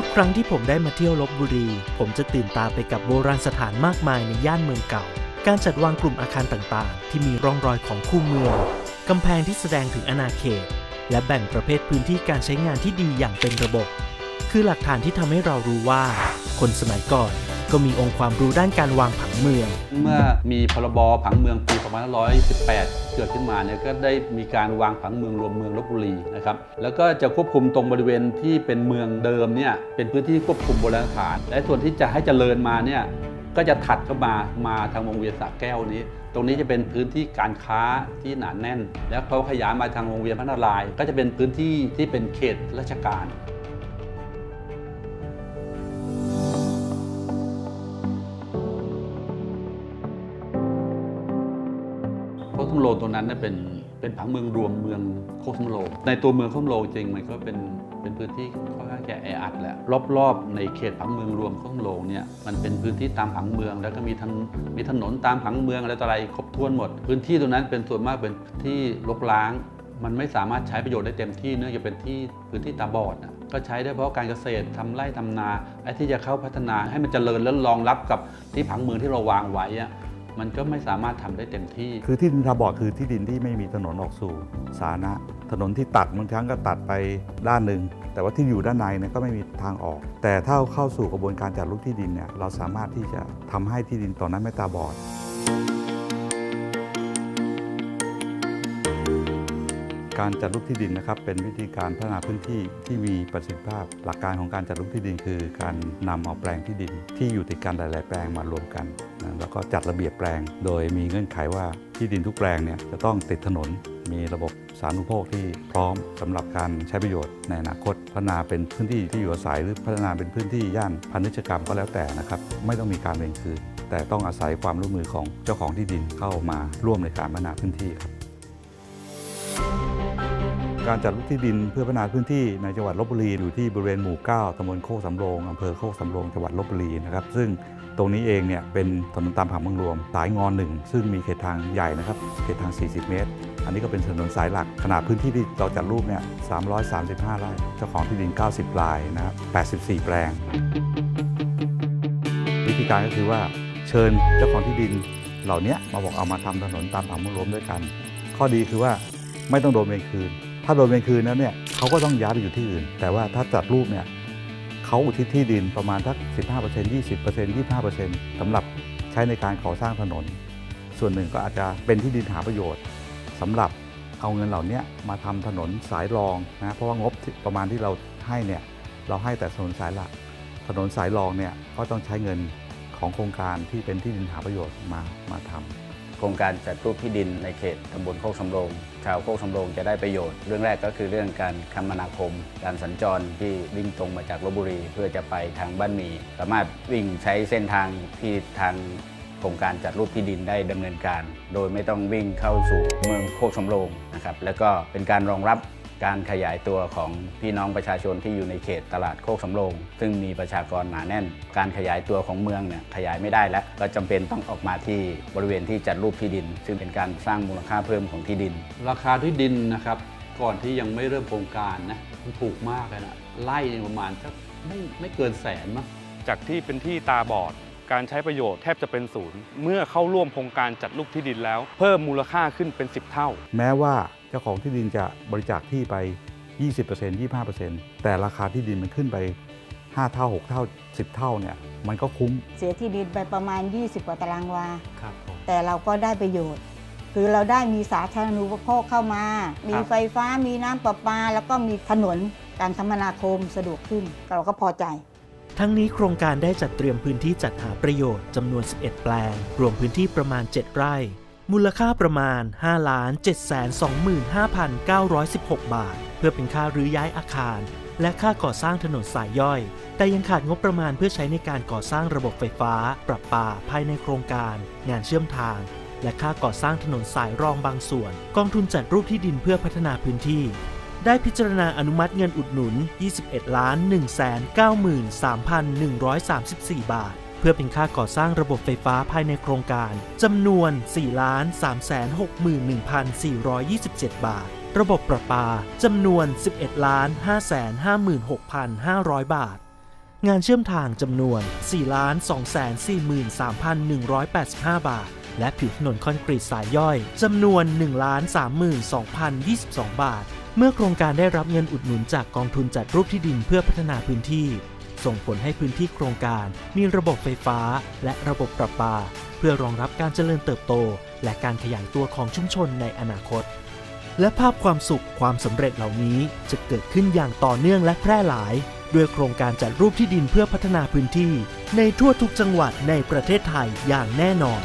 ทุกครั้งที่ผมได้มาเที่ยวลบบุรี ผมจะตื่นตาไปกับโบราณสถานมากมายในย่านเมืองเก่า การจัดวางกลุ่มอาคารต่างๆ ที่มีร่องรอยของคู่เมืองกำแพงที่แสดงถึงอาณาเขต และแบ่งประเภทพื้นที่การใช้งานที่ดีอย่างเป็นระบบ คือหลักฐานที่ทำให้เรารู้ว่า คนสมัยก่อน ก็มีองค์ความรู้ด้านการวางผังเมือง เมื่อมีพรบผังเมืองปี2518 เกิดขึ้นมาเนี่ยก็ได้มีการวางผังเมืองรวมเมืองลบบุรีนะครับแล้วก็จะควบคุมตรงบริเวณที่เป็นเมืองเดิมเนี่ยเป็นพื้นที่ควบคุมโบราณสถาน และส่วนที่จะให้เจริญมาเนี่ยก็จะถัดเข้ามามาทางวงเวียนสระแก้วนี้ ตรงนี้จะเป็นพื้นที่การค้าที่หนาแน่น แล้วเขาขยายมาทางวงเวียนพระนารายณ์ก็จะเป็นพื้นที่ที่เป็นเขตราชการ โคกสำโรงตรงนั้นเนี่ยเป็นเป็นผังเมืองรวมเมืองโคสำโรงในตัวเมืองโคสำโรงจริงมันก็เป็นเป็นพื้นที่ค่อนข้างจะแออัดแหละรอบๆ ในเขตผังเมืองรวมโคสำโรงเนี่ยมันเป็นพื้นที่ตามผังเมือง แล้วก็มีถนนมีถนนตามผังเมืองอะไรต่ออะไรครบถ้วนหมด พื้นที่ตรงนั้นเป็นส่วนมากเป็นที่รกร้าง มันไม่สามารถใช้ประโยชน์ได้เต็มที่เนื่องจากเป็นที่พื้นที่ตาบอดนะก็ใช้ได้เพราะการเกษตรทำไร่ทำนาไอ้ที่จะเข้าพัฒนาให้มันเจริญแล้วรองรับกับที่ผังเมืองที่เราวางไว้อะ มันก็ไม่สามารถทำได้เต็มที่ คือที่ดินทาบอดคือที่ดินที่ไม่มีถนนออกสู่สาธารณะถนนที่ตัดบางครั้งก็ตัดไปด้านหนึ่ง แต่ว่าที่อยู่ด้านในเนี่ยก็ไม่มีทางออก แต่ถ้าเข้าสู่กระบวนการจัดรูปที่ดินเนี่ยเราสามารถที่จะทำให้ที่ดินตอนนั้นไม่ตาบอด การจัดรูปที่ดินนะครับเป็นวิธีการพัฒนาพื้นที่ที่มีประสิทธิภาพ หลักการของการจัดรูปที่ดินคือการนำเอาแปลงที่ดิน ที่อยู่ติดกันหลาย ๆ แปลงมารวมกันนะแล้วก็จัดระเบียบแปลง โดยมีเงื่อนไขว่าที่ดินทุกแปลงเนี่ยจะต้องติดถนน มีระบบสาธารณูปโภคที่พร้อมสำหรับการใช้ประโยชน์ในอนาคต พัฒนาเป็นพื้นที่ที่อยู่อาศัยหรือพัฒนาเป็นพื้นที่ย่านพาณิชยกรรมก็แล้วแต่นะครับไม่ต้องมีการเวรคืนแต่ต้องอาศัยความร่วมมือของเจ้าของที่ดินเข้ามาร่วมในการพัฒนาพื้นที่ครับ การจัดรูปที่ดินเพื่อพัฒนาพื้นที่ในจังหวัดลบบุรีอยู่ที่บริเวณหมู่ 9ตำบลโคกสำโรงอำเภอโคกสำโรงจังหวัดลบบุรีนะครับซึ่งตรงนี้เองเนี่ยเป็นถนนตามผังเมืองรวม สายงอนหนึ่งซึ่งมีเขตทางใหญ่นะครับเขตทาง 40 เมตร อันนี้ก็เป็นถนนสายหลักขนาดพื้นที่ที่เราจัดรูปเนี่ย 335 ไร่เจ้าของที่ดิน 90รายนะครับ 84 แปลง วิธีการก็คือว่าเชิญเจ้าของที่ดินเหล่านี้มาบอกเอามาทำถนนตามผังเมืองรวมด้วยกัน ข้อดีคือว่าไม่ต้องโดนเวรคืน ถ้าโดนเวรคืนแล้วเนี่ยเขาก็ต้องย้ายไปอยู่ที่อื่น แต่ว่าถ้าจัดรูปเนี่ยเขาอุทิศที่ดินประมาณสัก 15% 20% 25%สำหรับใช้ในการก่อสร้างถนน ส่วนหนึ่งก็อาจจะเป็นที่ดินหาประโยชน์สำหรับเอาเงินเหล่านี้มาทำถนนสายรองนะเพราะว่างบประมาณที่เราให้เนี่ยเราให้แต่ถนนสายหลัก ถนนสายรองเนี่ยก็ต้องใช้เงินของโครงการที่เป็นที่ดินหาประโยชน์มามาทำ โครงการจัดรูปที่ดินในเขตตำบลโคกสำโรง ชาวโคกสำโรงจะได้ประโยชน์ เรื่องแรกก็คือเรื่องการคมนาคม การสัญจรที่วิ่งตรงมาจากลบบุรี เพื่อจะไปทางบ้านมี สามารถวิ่งใช้เส้นทางที่ทางโครงการจัดรูปที่ดินได้ดำเนินการ โดยไม่ต้องวิ่งเข้าสู่เมืองโคกสำโรงนะครับ แล้วก็เป็นการรองรับ การขยายตัวของพี่น้องประชาชนที่อยู่ในเขตตลาดโคกสำโรง ซึ่งมีประชากรหนาแน่น การขยายตัวของเมืองเนี่ยขยายไม่ได้แล้ว ก็จำเป็นต้องออกมาที่บริเวณที่จัดรูปที่ดิน ซึ่งเป็นการสร้างมูลค่าเพิ่มของที่ดิน ราคาที่ดินนะครับก่อนที่ยังไม่เริ่มโครงการนะมันถูกมากเลยนะไล่เนี่ยประมาณสักไม่ไม่เกินแสนมั้งจากที่เป็นที่ตาบอด การใช้ประโยชน์แทบจะเป็นศูนย์ เมื่อเข้าร่วมโครงการจัดลูกที่ดินแล้ว เพิ่มมูลค่าขึ้นเป็น 10 เท่า แม้ว่าเจ้าของที่ดินจะบริจาคที่ไป 20% 25%แต่ราคาที่ดินมันขึ้นไป 5 เท่า 6 เท่า 10 เท่าเนี่ยมันก็คุ้ม เสียที่ดินไปประมาณ 20 กว่าตารางวา ครับผม แต่เราก็ได้ประโยชน์ คือเราได้มีสาธารณูปโภคเข้ามา มีไฟฟ้ามีน้ำประปา แล้วก็มีถนนการคมนาคมสะดวกขึ้น เราก็พอใจ ทั้งนี้โครงการได้จัดเตรียมพื้นที่จัดหาประโยชน์จำนวน 11 แปลง รวมพื้นที่ประมาณ 7 ไร่ มูลค่าประมาณ 5 7 2 5 9 1 6 บาท เพื่อเป็นค่ารื้อย้ายอาคาร และค่าก่อสร้างถนนสายย่อย แต่ยังขาดงบประมาณเพื่อใช้ในการก่อสร้างระบบไฟฟ้า ประปาภายในโครงการ งานเชื่อมทาง และค่าก่อสร้างถนนสายรองบางส่วน กองทุนจัดรูปที่ดินเพื่อพัฒนาพื้นที่ ได้พิจารณาอนุมัติเงินอุดหนุน 21 ล้าน 193,134 บาท เพื่อเป็นค่าก่อสร้างระบบไฟฟ้าภายในโครงการจำนวน 4 ล้าน 361,427 บาท ระบบประปาจำนวน 11 ล้าน 556,500 บาท งานเชื่อมทางจำนวน4,243,185 บาท และผิวถนนคอนกรีตสายย่อยจำนวน1,32,022 บาท เมื่อโครงการได้รับเงินอุดหนุนจากกองทุนจัดรูปที่ดินเพื่อพัฒนาพื้นที่ ส่งผลให้พื้นที่โครงการมีระบบไฟฟ้า และระบบประปา เพื่อรองรับการเจริญเติบโต และการขยายตัวของชุมชนในอนาคต และภาพความสุขความสำเร็จเหล่านี้จะเกิดขึ้นอย่างต่อเนื่องและแพร่หลาย ด้วยโครงการจัดรูปที่ดินเพื่อพัฒนาพื้นที่ ในทั่วทุกจังหวัดในประเทศไทยอย่างแน่นอน